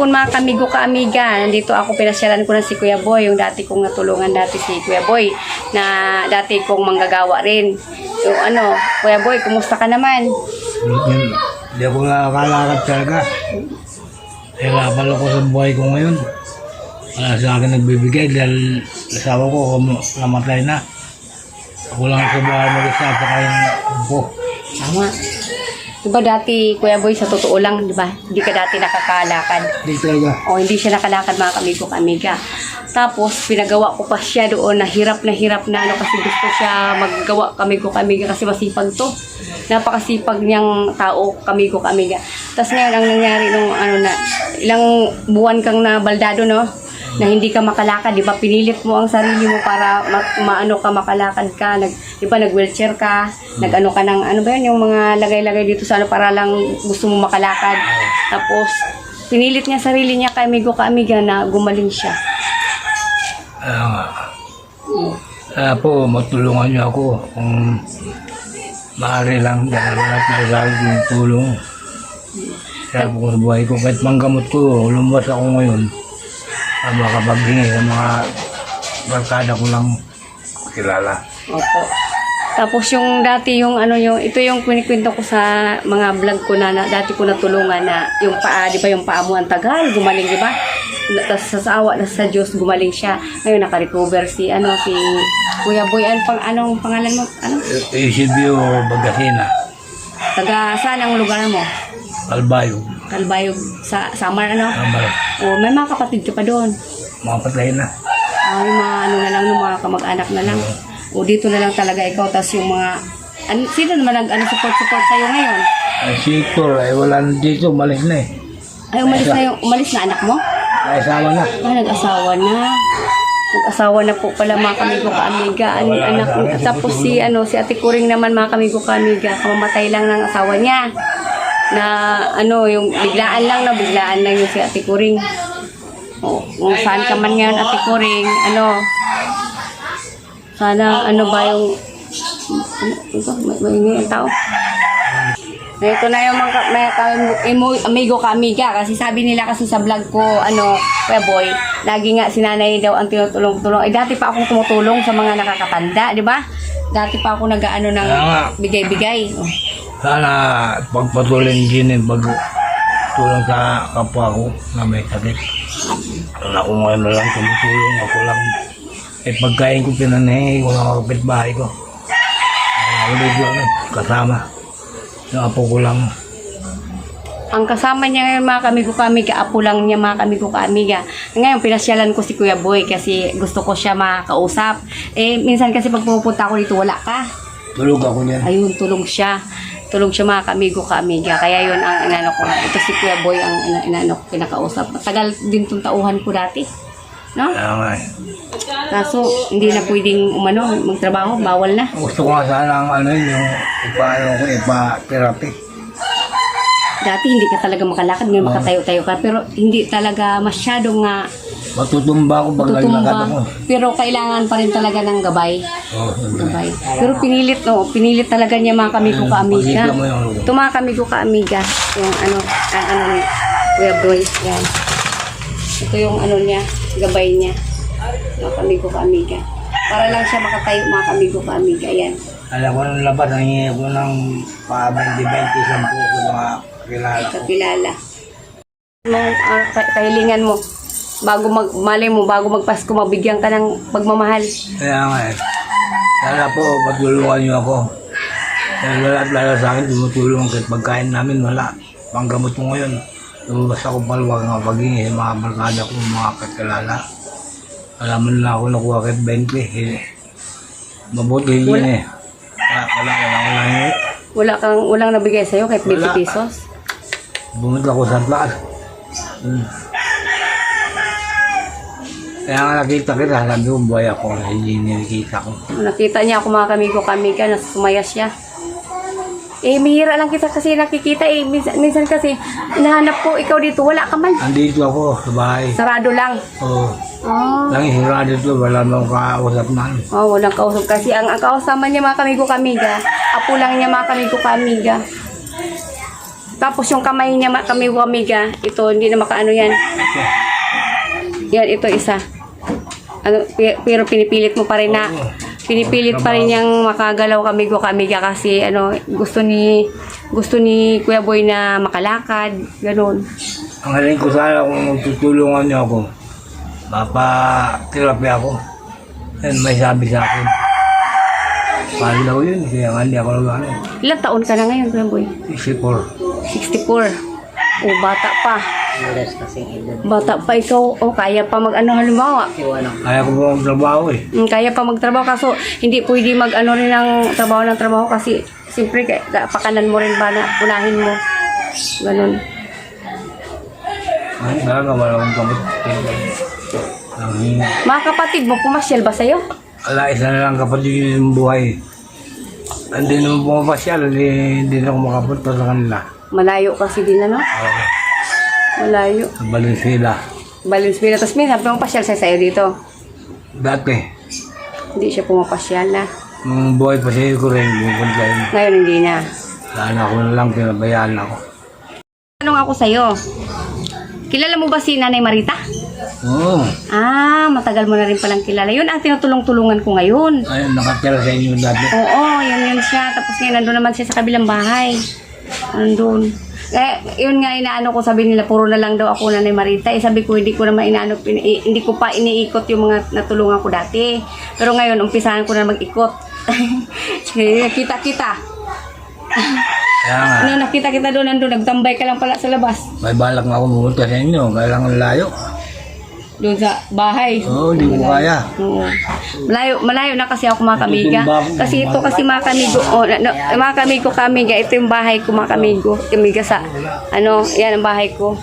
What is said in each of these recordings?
Hapon mga kamigo ka-amiga. Nandito ako pinasyalan ko na si Kuya Boy, yung dati kong natulungan dati si Kuya Boy, na dati kong manggagawa rin. Yung ano, Kuya Boy, kumusta ka naman? Hindi, ako nakakalakad talaga. Hirapan ako sa buhay ko ngayon. Wala sa akin nagbibigay dahil asawa ko namatay na. Ako lang sa bahay mag-isa pa kayong ko. Tama. Diba dati, Kuya Boy, sa totoo lang, di ba? Hindi ka dati nakakalakad. Hindi talaga. O hindi siya nakalakad mga kamigo ka-amiga. Tapos, pinagawa ko pa siya doon na hirap na hirap na ano kasi gusto siya maggawa kamigo ka-amiga kasi masipag to. Napakasipag niyang tao kamigo ka-amiga. Tapos ngayon, ang nangyari nung ano na, ilang buwan kang na baldado, no? Na hindi ka makalakad, di ba? Pinilit mo ang sarili mo para ma- maano ka makalakad ka, nag, di ba nag-wheelchair ka, nag-ano ka ng, ano ba yun, yung mga lagay-lagay dito sa ano para lang gusto mo makalakad. Tapos, pinilit niya sarili niya kay amigo ka amiga na gumaling siya. Kaya nga. Kaya po, matulungan niyo ako kung maaari lang dahil wala na akin yung tulong. Kaya po sa buhay ko, kahit manggamot ko, lumabas ako ngayon. Uh, makapaghingi sa mga barkada ko lang kilala. Opo. Tapos yung dati yung ano yung ito yung kwento ko sa mga vlog ko na, na dati ko natulungan na yung paa, di ba yung paa mo ang tagal, gumaling, di ba? Tapos sa awa na sa Diyos, gumaling siya. Ngayon naka-recover si ano si Kuya Boy, ano pang anong pangalan mo? Ano? Eusebio Bagasina, Taga saan ang lugar mo? Albayo, Kalbayog sa Samar ano? Amar, O may mga kapatid ka pa doon. mga patay na. Ah, yung mga ano na lang, yung mga kamag-anak na lang. O dito na lang talaga ikaw, tapos yung mga, ano, sino naman nag ano, support-support sa'yo ngayon? Ay, si Hector, ay wala na dito, malis na eh. Ay, umalis na yung, umalis na anak mo? Ay, sama na. Ah, nag-asawa na. Nag-asawa na po pala mga kamigo ka-amiga. Ang anak mo. Tapos si, ano, si ate Kuring naman mga kamigo ka-amiga. Kamamatay lang ng asawa niya. Na, ano, yung biglaan lang na, biglaan lang yung si ate Kuring. O, kung saan ka man ngayon, ate Kuring, ano, sana, ano ba yung, ano, ito, may, may, ang tao. Ito na yung mga may, imo- amigo ka amiga kasi sabi nila kasi sa vlog ko ano Kuya Boy lagi nga si nanay daw ang tinutulong-tulong eh dati pa akong tumutulong sa mga nakakatanda di ba dati pa ako nag-ano ng bigay-bigay oh. Sana pagpatuloy ni Gin yung pag tulong sa kapwa ko na may sakit. Wala ko ngayon na lang tumutulong ako lang. Eh pagkain ko pinanahingi ko ng mga kapitbahay ko. Uh, ulit yun eh, kasama. Yung apo ko lang. ang kasama niya ngayon mga kamigo kamiga apo lang niya mga kamigo kamiga ngayon pinasyalan ko si Kuya Boy kasi gusto ko siya makakausap eh minsan kasi pag pupunta ako dito wala ka Tulog ako niyan. ayun tulong siya tulong siya mga kamigo ka-amiga. Kaya yun ang inano ko. Ito si Kuya Boy ang ina- inano ko, pinakausap. Tagal din tong tauhan ko dati. No? Nga eh. Kaso, hindi na pwedeng umano, magtrabaho. Bawal na. Gusto ko nga sana ang ano yun, yung ipaano ko, ipa-therapy. Dati hindi ka talaga makalakad, ngayon makatayo-tayo ka. Pero hindi talaga masyadong nga Matutumba ako pag naglakad ako. tutumba. Pero kailangan pa rin talaga ng gabay. Oh, Gabay. Pero pinilit, no, pinilit talaga niya mga kamigo ka-amiga. Pagkita mo ano. Ito mga kamigo ka-amiga. Yung ano, ang ano ni Kuya Boy. Yan. Ito yung ano niya, gabay niya. Mga kamigo ka-amiga. Para lang siya makatayo mga kamigo ka-amiga. Yan. Alam ko nung labas, nangingi ko ng pa 20-20 sampu sa mga kilala ko. Kapilala. Mong ah, ka- kahilingan mo. Bago mag, mali mo, bago magpasko, mabigyan ka ng pagmamahal. Kaya nga eh. Sana po, patulungan niyo ako. Dahil wala at lalo sa akin, tumutulong kahit pagkain namin, wala. Panggamot ko ngayon. Lumabas ako paluwag ng paghingi sa mga barkada ko, mga kakilala. Alam mo na ako nakuha kahit 20. Eh, mabuti yun eh. Wala, wala, wala, wala. eh. Wala kang, walang nabigay sa'yo kahit 20 Wala. pesos. Bumit ako sa taas. Hmm. Kaya nga nakita kita, sabi ko, buhay ako. Hindi nakikita ko. Nakita niya ako mga kamigo kami ka, nasa sumaya siya. Eh, mahira lang kita kasi nakikita eh. Minsan, minsan kasi, hinahanap ko ikaw dito, wala ka man. Andito ako sa bahay. Sarado lang. Oo. Oh. Lang hira dito, wala nang kausap na. Oh, walang kausap kasi ang, ang kausama niya mga kamigo kamiga, apo lang niya mga kamigo kamiga. Tapos yung kamay niya, kami wamiga, ito, hindi na makaano yan. Yan, ito isa. Ano, pero pinipilit mo pa rin na, pinipilit pa rin niyang makagalaw kami ko kamiga kasi ano, gusto ni, gusto ni Kuya Boy na makalakad, ganun. Ang haling ko sana kung tutulungan niyo ako, mapatirapi ako. Yan, may sabi sa akin. Paano daw yun? Kaya nga hindi ako nag-ano. Ilang taon ka na ngayon, Kuya Boy? 64. 64. O, bata pa. Malas kasing edad. Bata pa ikaw. O, kaya pa mag-ano halimbawa. Kaya ko po magtrabaho eh. Mm, kaya pa magtrabaho kaso hindi pwede mag-ano rin ng trabaho ng trabaho kasi siyempre kaya- ka- pakanan mo rin ba na unahin mo. Ganun. Ay, talaga, wala akong kamot. Ang hinga. Mga kapatid mo, pumasyal ba sa'yo? Wala, isa na lang kapatid yung buhay. Hindi naman pumapasyal, hindi, hindi na ako makapunta sa kanila. Malayo kasi din ano? Malayo. Sa Valenzuela. Valenzuela. Tapos minsan pumapasyal siya sa'yo dito. Dati, Hindi siya pumapasyal na. nung buhay pa siya ko rin, pupunta yun. Ngayon hindi na. Sana ako na lang, pinabayaan ako. Tanong ako sa'yo. Kilala mo ba si Nanay Marita? Oo. Ah, matagal mo na rin palang kilala. Yun ang tinutulong-tulungan ko ngayon. Ayun, nakatira sa inyo dati. Oo, yun yun siya. Tapos ngayon, nandun naman siya sa kabilang bahay. Nandun. Eh, yun nga inaano ko, sabi nila, puro na lang daw ako na ni Marita. Eh, sabi ko, hindi ko naman inaano, hindi ko pa iniikot yung mga natulungan ko dati. Pero ngayon, umpisahan ko na mag-ikot. Kita-kita. Kaya nga, Ano, nakita-kita doon, nandun, nagtambay ka lang pala sa labas. may balak na ako pumunta sa inyo, kaya lang ang layo. Doon sa bahay. Oo, hindi ko kaya. Oo. Malayo, malayo na kasi ako mga kamiga. Kasi ito kasi mga kamigo, oh, na, na- mga kamigo kamiga, ito yung bahay ko mga kamigo. Kamiga sa, ano, yan ang bahay ko.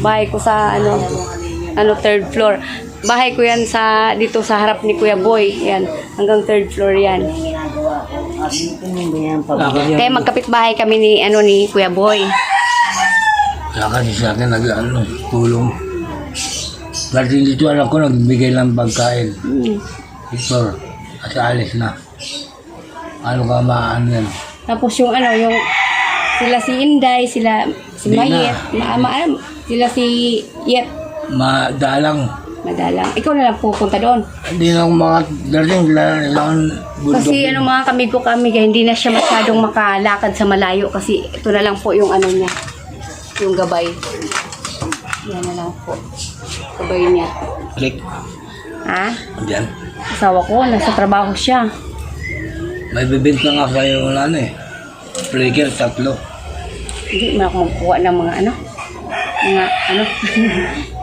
Bahay ko sa, ano, ano, third floor. Bahay ko yan sa, dito sa harap ni Kuya Boy. Yan, hanggang third floor yan. Kaya magkapit bahay kami ni, ano, ni Kuya Boy. Kaya kasi sa akin nag ano, tulong. Dati dito alam ko, nagbigay lang pagkain. Hmm. Victor, at alis na. Ano ka maano yan? Tapos yung ano, yung sila si Inday, sila si na. Mayet, ma, ma, ano, sila si Yet, Madalang. madalang. Ikaw na lang pupunta doon. Hindi na ako makadating, kailangan bundok. Kasi ano mga kami ko kami, hindi na siya masyadong makalakad sa malayo kasi ito na lang po yung ano niya, yung gabay. Yan na lang po. Gabay niya. Click. Ha? Diyan. Asawa ko, nasa trabaho siya. May bibenta nga kayo ng ano eh. Breaker, tatlo. Hindi ako magkuha ng mga ano, mga ano.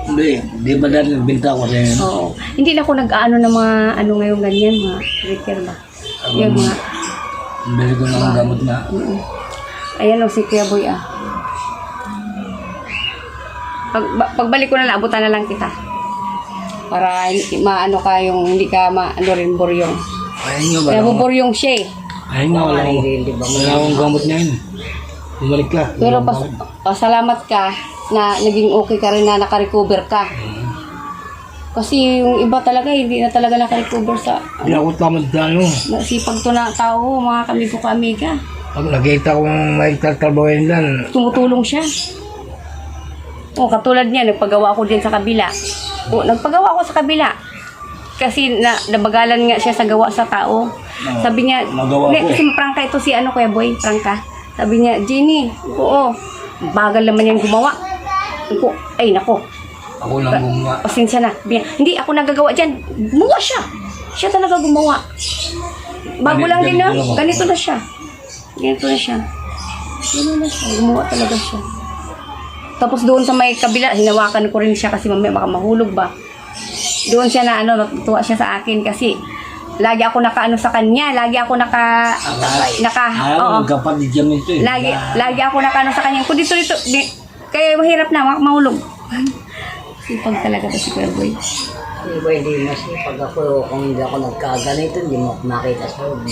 Hindi, di ba dati nagbenta ko sa inyo? Oo. Hindi na ako nag-ano ng mga ano ngayon ganyan, mga repair ba? Yung mga, Bili ko ng gamot na. mm Ayan o, si Kuya Boy ah. Pag, ba- pagbalik ko na lang, abutan na lang kita. Para maano ka yung hindi ka maano rin buryong. Ayun nga ba? Kaya buburyong siya eh. Ayun nga, wala akong, wala akong gamot ngayon. Bumalik ka. Pero pas, pasalamat ka na naging okay ka rin na nakarecover ka. Kasi yung iba talaga, hindi na talaga nakarecover sa Hindi ako tamad sa ano. nasipag to na tao, mga kami ko kamiga. Pag nakita kong may tatrabahin dyan, tumutulong siya. O, katulad niya, nagpagawa ako din sa kabila. O, nagpagawa ako sa kabila. Kasi na, nabagalan nga siya sa gawa sa tao. Sabi niya, "Hindi, ko." kasi prangka ito si ano, Kuya Boy, prangka. Sabi niya, Jenny, oo, bagal naman yan gumawa. Ako, ay nako, ako lang gumawa. pasensya na. Hindi ako nagagawa dyan. Gumawa siya. Siya talaga gumawa. Bago Ganito- lang din na, ganito lang ako. ganito na siya. Ganito na siya. Ganito na siya. Gumawa talaga siya. Tapos doon sa may kabila, hinawakan ko rin siya kasi mamaya baka mahulog ba. Doon siya na ano, natuwa siya sa akin kasi lagi ako nakaano sa kanya, lagi ako naka naka oo. Alam mo, kapatid dyan ito eh. Lagi lagi ako nakaano sa kanya. Kung dito dito, di, kaya mahirap na ma- mahulog. Sipag talaga to si Kuya Boy. Iba hindi mas pag ako kung hindi ako nagkaganito hindi mo ako makita sa loob.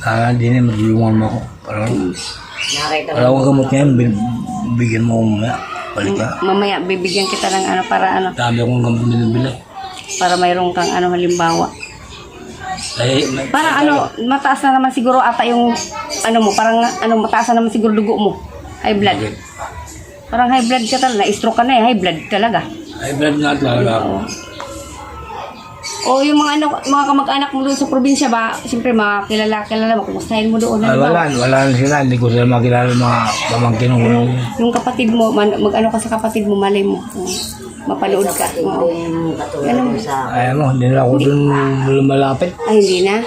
Ah, hindi na matulungan mo ako. Parang, Nakita mo akong gamot ngayon, bin- bigyan mo mamaya. Balik ka. Mamaya bibigyan kita ng ano para ano, Dami akong gamot binibili. para mayroon kang ano halimbawa. Eh, may, Parang ano, mataas na naman siguro ata yung ano mo, parang ano mataas na naman siguro dugo mo. High blood. Bakit? Parang high blood ka talaga. Na-stroke ka na eh. High blood talaga. Ay, blood nga talaga ako. O yung mga ano, mga kamag-anak mo doon sa probinsya ba, siyempre mga kilala-kilala mo, kumustahin mo doon. Ay, Ano wala, ba? wala na sila. Hindi ko sila makilala mga pamangkin ko. Yung kapatid mo, man, mag-ano ka sa kapatid mo, malay mo. Oh, mapanood ka. Oo. yung katulad mo sa Ay, mo, hindi na ako dun lumalapit. Ay, hindi na.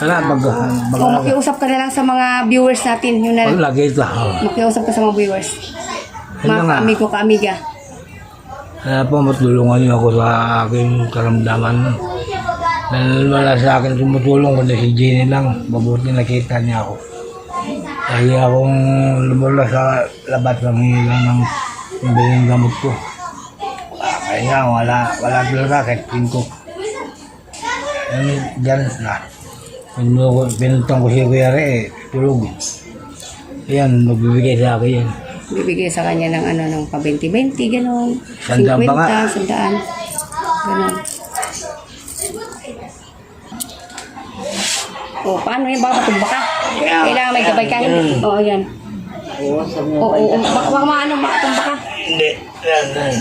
Wala, pag, pag, O, makiusap ka na lang sa mga viewers natin. Yun na pag lagi ito. Oh. Makiusap ka sa mga viewers. Mga kaamigo, kaamiga. Kaya po, matulungan niyo ako sa aking karamdaman. Dahil wala sa akin tumutulong, kundi si Jenny lang. Mabuti nakita niya ako. Lagi akong lumula sa labas ng hilang ng ng bilang gamot ko. Ah, Kaya wala, wala talaga kahit pinko. Yan, dyan na. Pinutang ko si Kuya Re, eh, tulog. Yan, magbibigay sa akin yan. Bibigay sa kanya ng ano, ng pa 20-20, gano'n. Sandaan pa nga. 50, sandaan. Gano'n. O, paano yun? Baka matumba ka. Kailangan may gabay ka. Oo, yan. Oo, sa mga Oo, oo. Baka, baka maano, matumba ka. Hindi, yan, yan.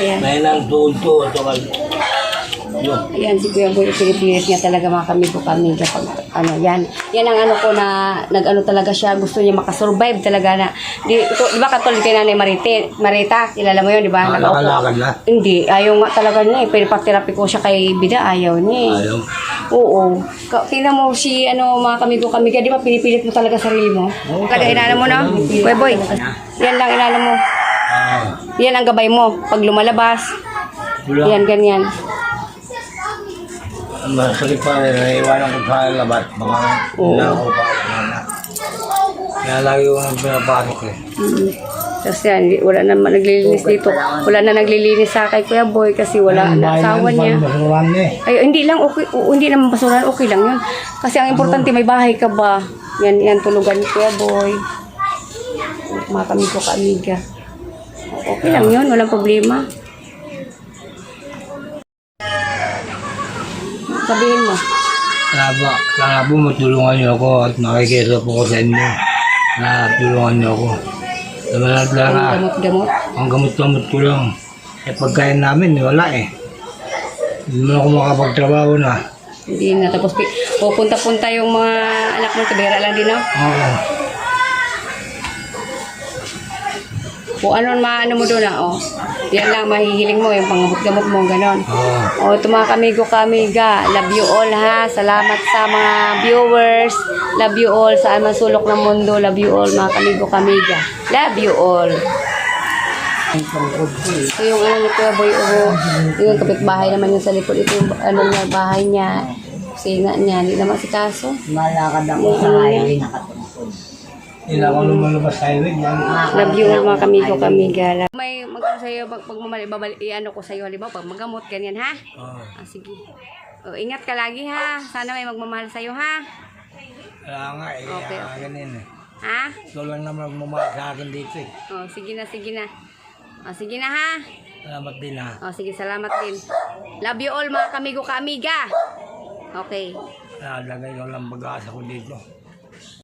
Ayan. May nang tuto ito kay. Yo. Ayan, si Kuya Boy, pinipilit niya talaga mga kami po kami kapag ano, yan. Yan ang ano ko na, nag-ano talaga siya, gusto niya makasurvive talaga na, di, ito, di ba katulad kay Nanay Marite, Marita, kilala mo yun, di ba? Ah, nakalakad na. Hindi, ayaw nga talaga niya eh. Pinapaterapi ko siya kay Bida, ayaw niya eh. Ayaw. Oo. Ka- Tingnan mo si ano mga kamigo kami di ba pinipilit mo talaga sarili mo? Kada inano mo na. Boy boy. Yan lang inano mo. Ah, Yan ang gabay mo pag lumalabas. wala. Yan ganyan. Masakit pa rin. Naiwanan ko sa labas. Baka Oo. wala ako pa. Wala. Kaya lagi ko nang pinapasok eh. Mm. Tapos yan, wala na naglilinis dito. Wala na naglilinis sa kay Kuya Boy kasi wala na asawa niya. Masuran eh. Ay, hindi lang okay, oo, hindi naman basuran, okay lang yun. Kasi ang importante may bahay ka ba? Yan, yan tulugan ni Kuya Boy. Mga kami ko kaamiga. Okay lang yun, walang problema. Sabihin mo. Sana po, sana po matulungan niyo ako at makikisa po ko sa inyo. Na tulungan niyo ako. Wala Ang talaga. gamot-gamot. Ang gamot-gamot ko lang. Eh pagkain namin, wala eh. Hindi mo ako makapagtrabaho na. Hindi na. Tapos pupunta-punta yung mga anak mo. Kabira lang din, no? Oo. Kung ano maano mo doon, ah, oh. Yan lang mahihiling mo, yung panggamot-gamot mo, ganon. Oo. O, ito mga kamigo kamiga. Love you all ha. Salamat sa mga viewers. Love you all sa man sulok ng mundo. Love you all mga kamigo kamiga. Love you all. Ito yung ano ni Kuya Boy Uro. Yung kapitbahay naman yung sa likod. Ito yung ano niya, bahay niya. Kusina niya. Hindi naman si Kaso. malakad ako sa highway nakatungkod. Hindi ako lumalabas sa highway. Yan. Love you all mga kamigo kamiga. Love- May magkano sa'yo, pag, pag mamali, babali, i-ano ko sa'yo, halimbawa, pag magamot, ganyan ha? Oo. Ah, sige. O, ingat ka lagi ha. Sana may magmamahal sa'yo ha. Wala nga eh. Okay, ah, ganun eh. Ha? Ikaw lang naman magmamahal sa akin dito eh. Oh, sige na, sige na. Oh, sige na ha. Salamat din ha. Oh, sige, salamat din. Love you all mga kamigo ka amiga. Okay. Nalagay ko lang pag-asa ko dito.